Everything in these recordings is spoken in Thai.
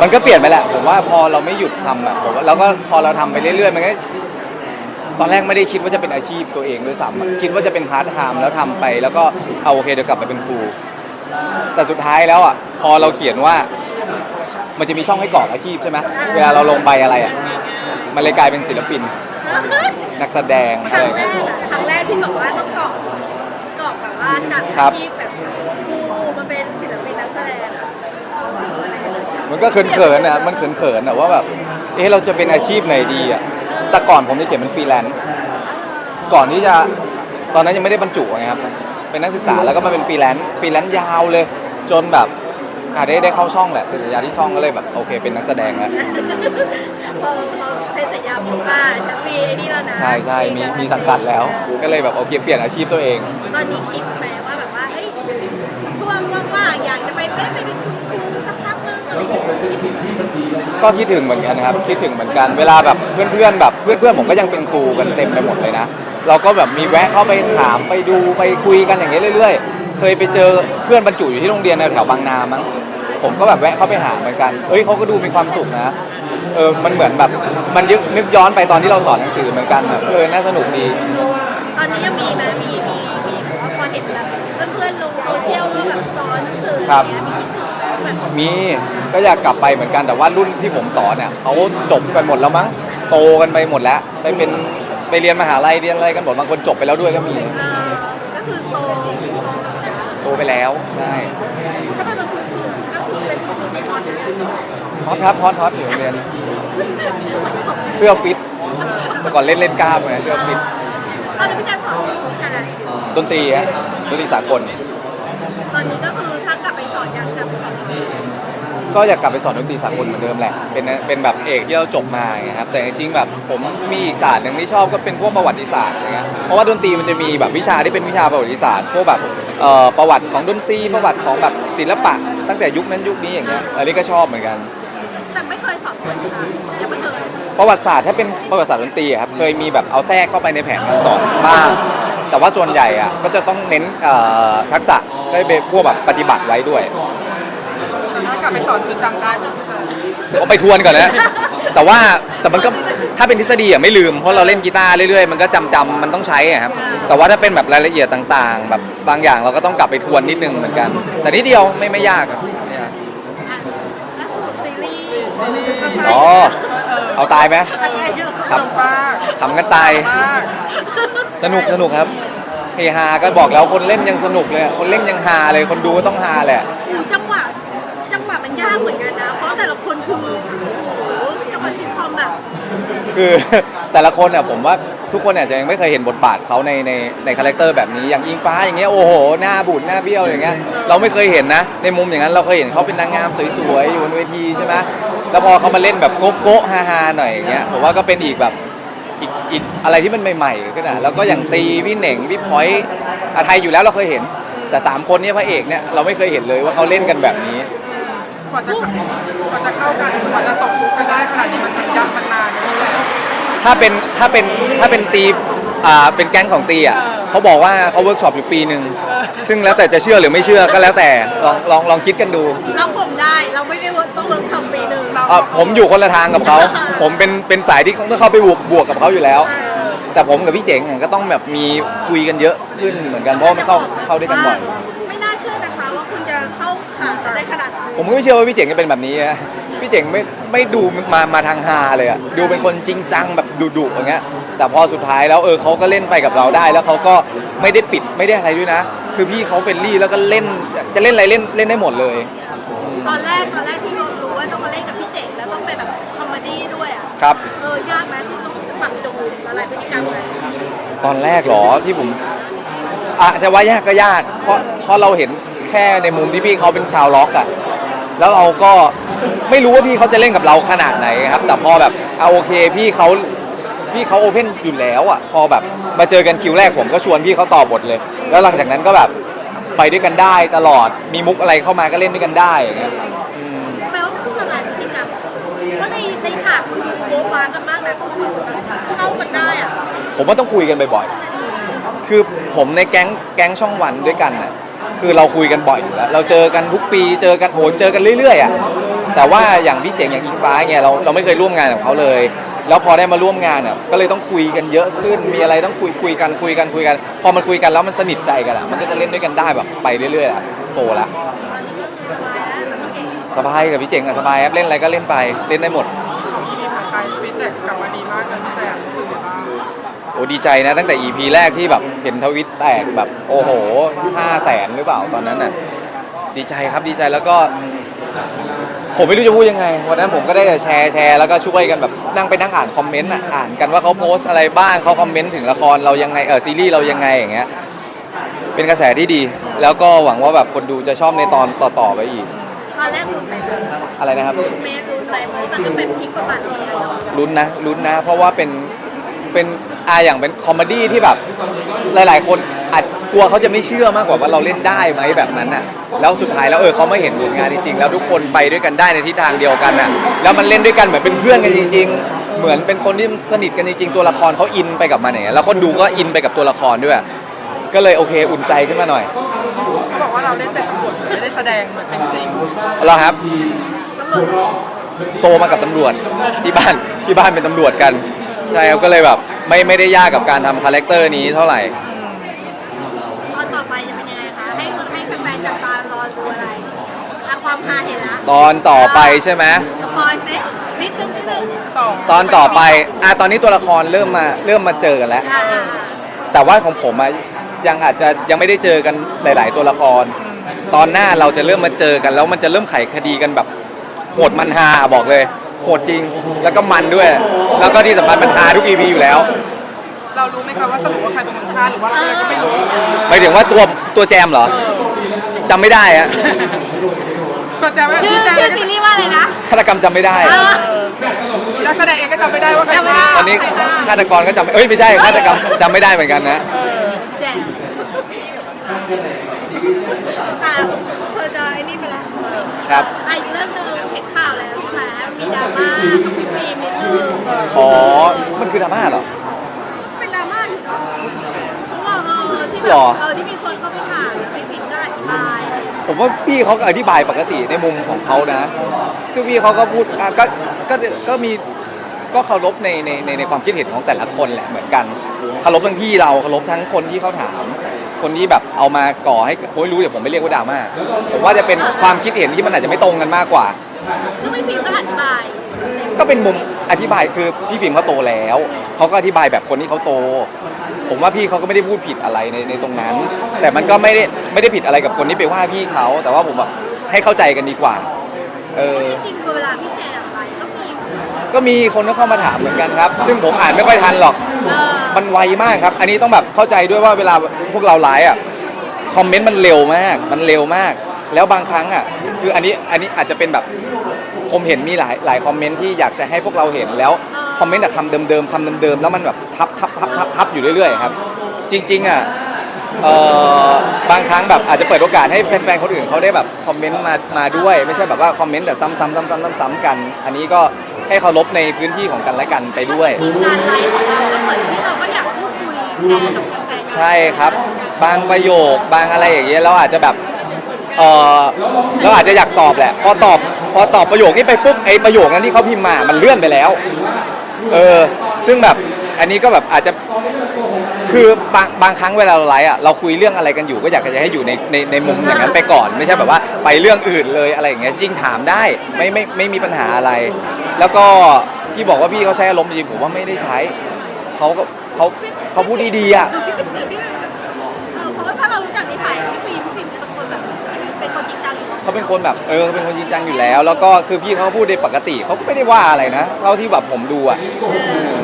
ก็มันก็เปลี่ยนไปแหละผมว่าพอเราไม่หยุดทำอะผมว่าแล้วก็พอเราทำไปเรื่อยๆมันก็ตอนแรกไม่ได้คิดว่าจะเป็นอาชีพตัวเองด้วยซ้ำอะคิดว่าจะเป็นพาร์ทไทม์แล้วทำไป แล้วก็เอาโอเคเดี๋ยวกลับไปเป็นครู แต่สุดท้ายแล้วอะพอเราเขียนว่ามันจะมีช่องให้กรอกอาชีพใช่ไหมเวลาเราลงไปอะไรอะมันเลยกลายเป็นศิลปิน นักแสดงคอะไรรั้งอย่างแรเงี้ย กอะครั้งแรกที่บอกว่าต้องกรอกกรอกแบบว่าจากครับอาชีพแบบครูมาเป็นศิลปินนักแสดงอะอะไร อย่างเงี้ยมันก็เขินๆนะมันเขินๆนะว่าแบบเอ๊ะเราจะเป็นอาชีพไหนดีอะแต่ก่อนผมจะเขียนเป็นฟรีแลนซ์ก่อนที่จะตอนนั้นยังไม่ได้บรรจุไงครับเป็นนักศึกษาแล้วก็มาเป็นฟรีแลนซ์ฟรีแลนซ์ยาวเลย จนแบบอะได้ได้เข้าช่องแหละเซ็นสัญญาที่ช่องก็เลยแบบโอเค เป็นนักแสดงแล้วพอเราเซ็นสัญญาผมว่าจะมีไอ้นี่แล้วนะใช่ใช่มีมีสังกัดแล้ว ก็เลยแบบโอเคเปลี่ยนอาชีพตัวเอง ตอนนี้คิดไหมว่าแบบว่าเฮ้ยช่วงว่างๆอยากจะไปเป็นไปเป็นครูสักพั กนึงอะไรอย่างเงี้ยก็คิดถึงเหมือนกันนะครับ คิดถึงเหมือนกัน เวลาแบบเพื่อนๆแบบเพื่อนๆผมก็ยังเป็นครูกันเต็มไปหมดเลยนะ เราก็แบบมีแวะเข้าไปถามไปดูไปคุยกันอย่างเงี้ยเรื่อยๆ เคยไปเจอเพื่อนบรรจุอยู่ที่โรงเรียนแถวบางนามั้ง ผมก็แบบแวะเข้าไปหาเหมือนกัน เอ้ยเขาก็ดูมีความสุขนะ เออ มันเหมือนแบบ มันยึกนึกย้อนไปตอนที่เราสอนหนังสือเหมือนกันแบบเออ น่าสนุกดี ตอนนี้ยังมีไหมมีมีมีแบบว่าพอเห็นแบบเพื่อนๆลงโซเชียลว่าแบบสอนหนังสืออะไรอย่างเงี้ยมีคิดถึงแบบ มีก็อยากกลับไปเหมือนกันแต่ว่ารุ่นที่ผมสอนเนี่ยเขาจบกันหมดแล้วมั้งโตกันไปหมดแล้ว ไปเป็นไปเรียนมหาลัยเรียนอะไรกันหมดบางคนจบไปแล้วด้วยก็มีเออก็คือโตโตไปแล้วใช่ถ้าเป็นคุณครูก็คือเป็นคุณครูไม่พอนะฮอตครับฮอตฮอตอยู่โรงเรียนเสื้อฟิตแต่ก่อนเล่นเล่นกล้ามไงเสื้อฟิตตอนนี้พี่แจ๊คสอนอะไรดนตรีฮะดนตรีสากลตอนนี้ก็คือถ้ากลับไปสอนยังกลับไปสอน ก็อยากกลับไปสอนดนตรีสากลเหมือนเดิมแหละ เป็นเป็นแบบเอกที่เราจบมาไงครับแต่จริงๆแบบผมมีอีกศาสตร์หนึ่งที่ชอบก็เป็นพวกประวัติศาสตร์อย่างเงี้ยเพราะว่าดนตรีมันจะมีแบบวิชาที่เป็นวิชาประวัติศาสตร์พวกแบบเอ่อประวัติของดนตรีประวัติของแบบศิลปะ ตั้งแต่ยุคนั้นยุคนี้อย่างเงี้ยอันนี้ก็ชอบเหมือนกัน แต่ไม่เคยสอนคนค่ะยังไม่เคยประวัติศาสตร์ถ้าเป็นประวัติศาสตร์ดนตรีอะครับเคยมีแบบเอาแทรกเข้าไปในแผนการสอนบ้างแต่ว่าส่วนใหญ่อะก็จะต้องเน้นเอ่อทักษะก็เป็นพวกแบบปฏิบัติไว้ด้วย ถ้ากลับไปสอนคือจำได้ใช่ไหมคะก็ไปทวนก่อนนะ แต่ว่าแต่มันก็ถ้าเป็นทฤษฎีอะไม่ลืมเพราะเราเล่นกีตาร์เรื่อยๆ มันก็จำจำมันต้องใช้อะครับแต่ว่าถ้าเป็นแบบรายละเอียดต่างๆ แบบบางอย่างเราก็ต้องกลับไปทวนนิดนึงเหมือนกัน แต่นิดเดียวไม่ไม่ยากครับไม่ยากอะล่าสุดซีรีส์อ๋อเอาตายไหมอะไรเยอะครับสนุกมากขำกันตายมากสนุกสนุกครับเฮฮาก็บอกแล้วคนเล่นยังสนุกเลย คนเล่นยังฮาเลยคนดูก็ต้องฮาแหละ จังหวะจังหวะมันยากเหมือนกันนะ เพราะแต่ละคนคือโอ้โหจังหวะซิทคอมแบบคือ แต่ละคนอะผมว่าทุกคนอาจจะยังไม่เคยเห็นบทบาทเขาในในในคาแรคเตอร์แบบนี้อย่างอิงฟ้าอย่างเงี้ยโอ้โหหน้าบูดหน้าเบี้ยวอย่างเงี้ยเราไม่เคยเห็นนะ ในมุมอย่างนั้นเราเคยเห็นเขาเป็นนางงามสวยๆอยู่บนเวทีใช่ไหมแล้วพอเขามาเล่นแบบโก๊ะโก๊ะฮาฮาๆหน่อยอย่างเงี้ยผมว่าก็เป็นอีกแบบอีกอีกอะไรที่มันใหม่ๆขึ้นอะแล้วก็อย่างตีพี่เหน่งพี่พลอยอาไทยอยู่แล้วเราเคยเห็น แต่สามคนเนี้พระเอกเนี่ยเราไม่เคยเห็นเลยว่าเขาเล่นกันแบบนี้ กว่าจะกว่าจะเข้ากันกว่าจะตกลุกกันได้ขนาดนี้มันมันยากมันนานนะถ้าเป็นถ้าเป็นถ้าเป็นตีอ่าเป็นแก๊งของตีอะเออ เขาบอกว่าเขาเวิร์กช็อปอยู่ปีหนึ่งซึ่งแล้วแต่จะเชื่อหรือไม่เชื่อก็แล้วแต่ลองลองลองคิดกันดูเราข่มได้เราไม่ได้เวิร์กต้องเวิร์กทำปีหนึ่งเราอะผมอยู่คนละทางกับเขาผมเป็นเป็นสายที่ต้องเข้าไปบวกบวกกับเขาอยู่แล้ว เออแต่ผมกับพี่เจ๋งอะก็ต้องแบบมีคุยกันเยอะขึ้นเหมือนกันเพราะว่ามันเข้าเข้าด้วยกันบ่อย เข้าขากันได้ขนาดนี้ผมก็ไม่เชื่อว่าพี่เจ๋งจะเป็นแบบนี้นะพี่เจ๋งไม่ไม่ดูมามาทางฮาเลยอะดูเป็นคนจริงจังแบบดุดุๆอย่างเงี้ย แต่พอสุดท้ายแล้วเออเขาก็เล่นไปกับเราได้ แล้วเขาก็ไม่ได้ปิดไม่ได้อะไรด้วยนะ คือพี่เขาเฟรนลี่แล้วก็เล่นจะเล่นอะไรเล่นเล่นได้หมดเลย ตอนแรกตอนแรกที่เรารู้ว่าต้องมาเล่นกับพี่เจ๋งแล้วต้องไปแบบคอมเมดี้ด้วยอะครับ เออยากไหมที่ต้องปรับจูนอะไรพฤติกรรมอะไรตอนแรกเหรอที่ผมอะแต่ว่ายากก็ยาก เพราะเพราะเราเห็น แค่ในมุมที่พี่เขาเป็นชาวล็อกอะแล้วเราก็ไม่รู้ว่าพี่เขาจะเล่นกับเราขนาดไหนครับ แต่พอแบบเอาโอเคพี่เขาพี่เขาโอเพนอยู่แล้วอะพอแบบมาเจอกันคิวแรกผมก็ชวนพี่เขาต่อบทเลย แล้วหลังจากนั้นก็แบบไปด้วยกันได้ตลอดมีมุกอะไรเข้ามาก็เล่นด้วยกันได้อย่างเงี้ยอืมแปลว่ามันต้องละลายพฤติกรรมเพราะในในฉากคุณดูโบ๊ะบากันมากนะคุณดูเข้ากันได้อะผมว่าต้องคุยกันบ่อยๆ คือผมในแก๊งแก๊งช่องวันด้วยกันน่ะคือเราคุยกันบ่อยอยู่แล้วเราเจอกันทุกปีเจอกันโอ้เจอกันเรื่อยๆอะแต่ว่าอย่างพี่เจ๋งอย่างอิงฟ้าเนี่ยเราเราไม่เคยร่วมงานกับเขาเลย แล้วพอได้มาร่วมงานอะก็เลยต้องคุยกันเยอะขึ้นมีอะไรต้องคุยคุยกันคุยกันคุยกัน พอมันคุยกันแล้วมันสนิทใจกันอะมันก็จะเล่นด้วยกันได้แบบไปเรื่อยๆอะโตละสบายกับพี่เก่งสบายกับพี่เจ๋งอะสบายครับเล่นอะไรก็เล่นไปเล่นได้หมด ของอีพีผ่านไปฟีดแบ็กกลับมาดีมากเลยพี่แจม โอ้ดีใจนะตั้งแต่ EP แรกที่แบบเห็นทวิตแตกแบบโอ้โหห้าแสนหรือเปล่าตอนนั้นน่ะดีใจครับดีใจแล้วก็ ผมไม่รู้จะพูดยังไงวันนั้นผมก็ได้แต่แชร์แชร์แล้วก็ช่วยกันแบบนั่งไปนั่งอ่านคอมเมนต์อะอ่านกันว่าเขาโพสต์อะไรบ้างเขาคอมเมนต์ถึงละครเรายังไงเออซีรีส์เรายังไงอย่างเงี้ยเป็นกระแสที่ดี แล้วก็หวังว่าแบบคนดูจะชอบในตอนต่อๆไปอีกตอนแรกลุ้นไปอะไรนะครับลุ้นเมสลุ้นไปเพราะมันก็เป็นพลิกประมาณนี้แล้วลุ้นนะลุ้นนะ เพราะว่าเป็น เป็นอาอย่างเป็นคอมเมดี้ที่แบบหลาย ๆ คนอาจกลัวเขาจะไม่เชื่อมากกว่าว่าเราเล่นได้ไหมแบบนั้นน่ะแล้วสุดท้ายแล้วเออเขาไม่เห็นผลงานจริงๆแล้วทุกคนไปด้วยกันได้ในทิศทางเดียวกันน่ะแล้วมันเล่นด้วยกันเหมือนเป็นเพื่อนกันจริง ๆ เหมือนเป็นคนที่สนิทกันจริงๆตัวละครเขาอินไปกับมันอย่างเงี้ยแล้วคนดูก็อินไปกับตัวละครด้วย ก็เลยโอเคอุ่นใจขึ้นมาหน่อยเขาบอกว่าเราเล่นเป็นตำรวจไม่ได้แสดงเหมือนเป็นจริงเราครับ โตมากับตำรวจที่บ้านที่บ้านเป็นตำรวจกัน ใช่ครับก็เลยแบบไม่ไม่ได้ยากกับการทำคาแรคเตอร์นี้เท่าไหร่ ตอนต่อไปจะเป็นยังไงคะ ให้ให้แฟนๆจับตารอดูอะไรอะความฮาเห็นละตอนต่อไปใช่ไหมสปอยซินิดนึงนิดนึงสองตอนต่อไปอะตอนนี้ตัวละครเริ่มมาเริ่มมาเจอกันแล้ว อ่าแต่ว่าของผมอะยังอาจจะยังไม่ได้เจอกันหลาย ๆ ตัวละคร ตอนหน้าเราจะเริ่มมาเจอกัน แล้วมันจะเริ่มไขคดีกันแบบโหดมันฮาบอกเลย โหดจริง แล้วก็มันด้วย แล้วก็ที่สำคัญมันฮาทุก EP อยู่แล้ว เรารู้ไหมคะว่าสรุปว่าใครเป็นคนฆ่าหรือว่าเราก็ไม่รู้หมายถึงว่าตัวตัวแจมเหรอจำไม่ได้อะก็แจมว่าชื่อพี่แจมชื่อซีรีส์ว่าอะไรนะฆาตกรรมจำไม่ได้เออนักแสดงเองก็จำไม่ได้ว่าใครฆ่าตอนนี้ฆาตกรก็จำไม่เอ้ยไม่ใช่ฆาตกรรมจำไม่ได้เหมือนกันนะ แจ๋อะเธอจะไอ้นี่ไปแล้วครับอะอี มมีดราม่ากับพี่ฟิล์มนิดนึงอ๋อ มันคือดราม่าเหรอ เป็นดราม่าอยู่เนาะเพราะว่าเออที่แบหรบอเออที่มีคนเข้าไปถามแล้วพี่ฟิล์มก็อธิบายผมว่าพี่เขาก็อธิบายปกติในมุมของเขานะ ซึ่งพี่เขาก็พูดอะก็ก็ก็มีก็เคารพในในในในความคิดเห็นของแต่ละคนแหละเหมือนกันเคารพทั้งพี่เราเคารพทั้งคนที่เขาถาม คนที่แบบเอามาก่อให้ผมไม่รู้เดี๋ยวผมไม่เรียกว่าดราม่าผมว่าจะเป็นความคิดเห็นที่มันอาจจะไม่ตรงกันมากกว่า ก็พี่ฟิล์มก็อธิบายก็เป็นมุมอธิบายคือพี่ฟิล์มเขาโตแล้ว เขาก็อธิบายแบบคนที่เขาโต ผมว่าพี่เขาก็ไม่ได้พูดผิดอะไรในในตรงนั้น แต่มันก็ไม่ได้ไม่ได้ผิดอะไรกับคนที่ไปว่าพี่เขา แต่ว่าผมแบบให้เข้าใจกันดีกว่า เออ จริงๆเวลาพี่แจมไปก็มีก็มีคนก็เข้ามาถามเหมือนกันครับ ซึ่งผมอ่านไม่ค่อยทันหรอก เออมันไวมากครับ อันนี้ต้องแบบเข้าใจด้วยว่าเวลาพวกเราไลฟ์อะ คอมเมนต์มันเร็วมาก มันเร็วมาก แล้วบางครั้งอะคืออันนี้อันนี้อาจจะเป็นแบบผมเห็นมีหลายหลายคอมเมนต์ที่อยากจะให้พวกเราเห็นแล้วคอมเมนต์แต่คำเดิมๆคำเดิมๆแล้วมันแบบทับทับทับทับทับอยู่เรื่อยๆครับ จริงๆอะเอ่อบางครั้งแบบอาจจะเปิดโอกาสให้แฟนๆคนอื่นเขาได้แบบคอมเมนต์มามาด้วย ไม่ใช่แบบว่าคอมเมนต์แต่ซ้ำๆซ้ำๆซ้ำๆกัน อันนี้ก็ให้เคารพในพื้นที่ของกันและกันไปด้วยจริงๆการไลฟ์ของเราก็เหมือนที่เราก็อยากพูดคุยแทนกับแฟนๆ ใช่ครับ บางประโยคบางอะไรอย่างเงี้ยเราอาจจะแบบ เออเราอาจจะอยากตอบแหละ พอตอบพอตอบประโยคนี้ไปปุ๊บไอประโยคนั้นที่เขาพิมพ์มา มันเลื่อนไปแล้ว เออ ซึ่งแบบอันนี้ก็แบบอาจจะคือบางบางครั้งเวลาเราไลฟ์อะเราคุยเรื่องอะไรกันอยู่ก็อยากจะให้อยู่ในในในมุมอย่างนั้นไปก่อน ไม่ใช่แบบว่าไปเรื่องอื่นเลยอะไรอย่างเงี้ยจริงถามได้ไม่ไม่ไม่มีปัญหาอะไร แล้วก็ที่บอกว่าพี่เขาใช้อารมณ์จริงผมว่าไม่ได้ใช้เขาก็เขาเขาพูดดีๆอะ เขาเป็นคนแบบเออเป็นคนจริงจังอยู่แล้ว แล้วก็คือพี่เขาก็พูดในปกติเขาก็ไม่ได้ว่าอะไรนะ เท่าที่แบบผมดูอะเออ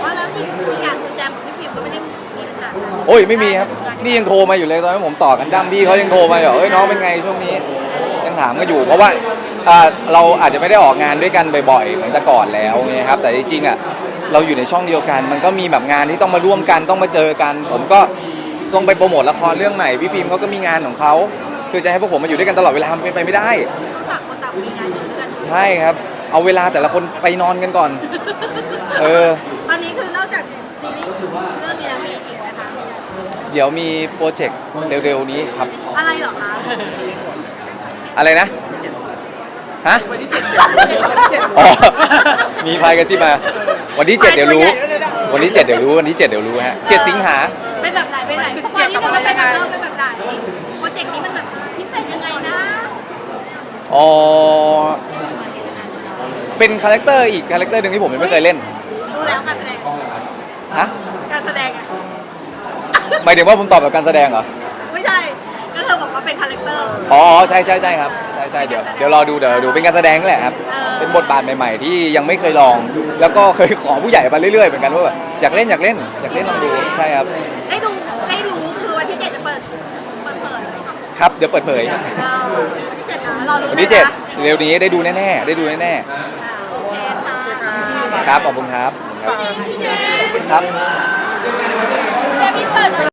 เพราะแล้วอีกอีกอย่างคือแจมกับพี่ฟิล์มก็ไม่ได้มีปัญหาโอ้ยไม่มีครับนี่ยังโทรมาอยู่เลยตอนนั้นผมต่อกันดั้มพี่เขายังโทรมาอยู่เอ้ยน้องเป็นไงช่วงนี้ยังถามกันอยู่ เพราะว่าอ่าเราอาจจะไม่ได้ออกงานด้วยกันบ่อยๆเหมือนแต่ก่อนแล้วไงครับแต่จริงๆอะเราอยู่ในช่องเดียวกัน มันก็มีแบบงานที่ต้องมาร่วมกันต้องมาเจอกัน ผมก็ต้องไปโปรโมทละครเรื่องใหม่พี่ฟิล์มเขาก็มีงานของเขา คือจะให้พวกผมมาอยู่ด้วยกันตลอดเวลามันเป็นไปไม่ได้ ต่างคนต่างมีงานอยู่ด้วยกัน ใช่ครับ เอาเวลาแต่ละคนไปนอนกันก่อน เออ ตอนนี้คือนอกจากซีรีส์เรื่องนี้แล้วมีอีกไหมคะเดี๋ยวมีโปรเจกต์เร็วๆนี้ครับ อะไรเหรอคะอะไรนะ ฮะ วันที่เจ็ดเจ็ดวันที่เจ็ดอ๋อ มีไฟกันที่มา วันที่7เดี๋ยวรู้ วันที่7เดี๋ยวรู้ วันที่7เดี๋ยวรู้ฮะ7สิงหา เป็นแบบไหนเป็นไหนสปอยนิดนึงว่าเป็นแบบเริ่มเป็นแบบไหนโปรเจกต์นี้มัน อ๋อเป็นคาแรคเตอร์อีกคาแรคเตอร์หนึ่งที่ผมยังไม่เคยเล่นรู้แล้วการแสดงฮะการแสดงอะหมายถึงว่าผมตอบแบบการแสดงเหรอไม่ใช่ก็เธอบอกว่าเป็นคาแรคเตอร์อ๋อใช่ใช่ใช่ครับใช่ใช่เดี๋ยวเดี๋ยวรอดูเดี๋ยวดูเป็นการแสดงนั่นแหละครับเออเป็นบทบาทใหม่ ๆ ที่ยังไม่เคยลอง แล้วก็เคยขอผู้ใหญ่มาเรื่อยๆเหมือนกันว่าแบบอยากเล่นอยากเล่นอยากเล่นลองดูใช่ครับได้ดูได้รู้คือวันที่เจ็ดจะเปิดเปิดเผยครับเดี๋ยวเปิดเผย เออวันที่เจ็ดนะรอดูวันที่เลยนะ7เร็วนี้ได้ดูแน่ๆ ได้ดูแน่อ่าโอเคค่ะๆครับ ขอบคุณครับพี่เจครับเจพี่เสิร์ช